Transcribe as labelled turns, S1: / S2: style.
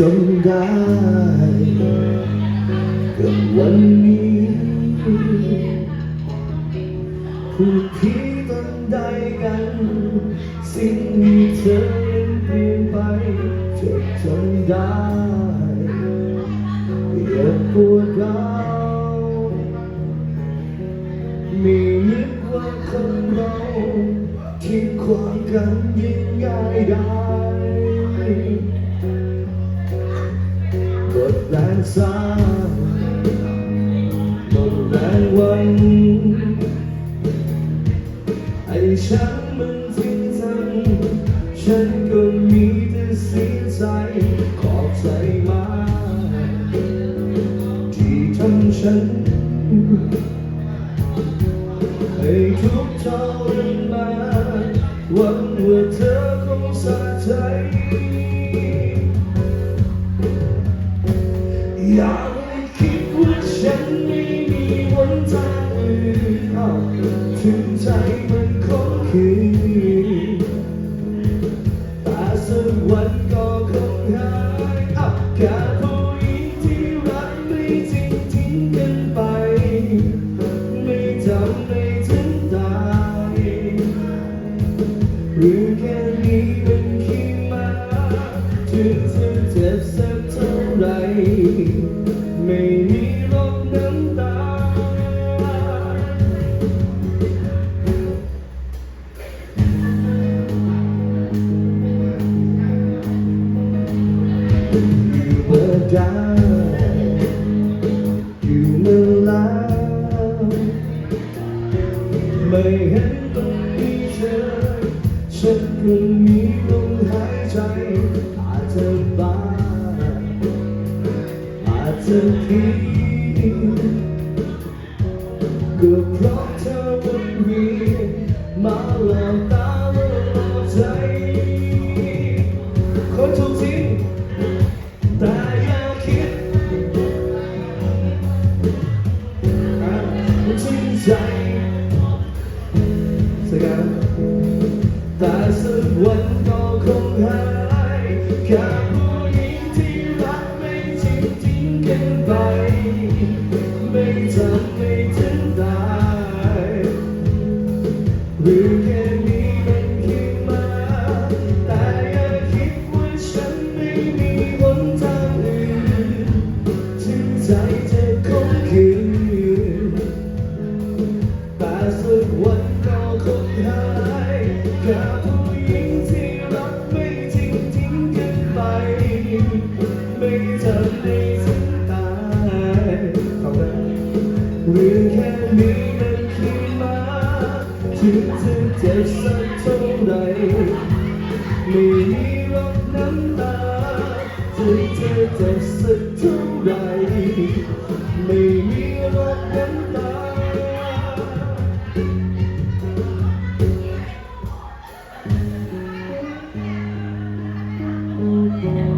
S1: จนได้กับวันนี้ผู้พี่ต้องได้กัน สิ่งที่เธอเปลี่ยนไปจดจำได้อย่าปวดร้าวไม่นึกว่าคนเราที่ความกันยิ่งง่ายได้ กดแรงสร้าหมดแรงวันไอ้ฉันมันทิ้งทำฉันก็มีแต่เสียใจขอบใจมากที่ทำฉันให้ทุกข์ทรมานวัง อย่ากให้คิดว่าฉันไม่มีวันทางอื่นอ้าวถึงใจมันคงคืนแต่สักวันก็คงหายอ้าวแค่ผู้หญิงที่รักไม่จริงทิ้งกันไป ไม่ทำไม่ถึงตายหรือแค่นี้เป็นขี้มาถึงจะเจ็บสักเท่าไหร่ เห็นต้องมีเธอฉันคงมีลมหายใจอาจจะบ้าอาจจะทิ้งก็เพราะเธอวนเวียนมาแล้วตา ไม่ทำไม่ถึงตายหรือแค่นี้เป็นแค่มา แต่อย่าคิดว่าฉันไม่มีหนทางอื่นถึงใจ เรื่องแค่นี้มันคือมาถึงจะเจ็บสักเท่าไหรไม่มีรบน้ำตาถึงจะเจ็บสักเท่าไหรไม่มีรบน้ำตาโอ้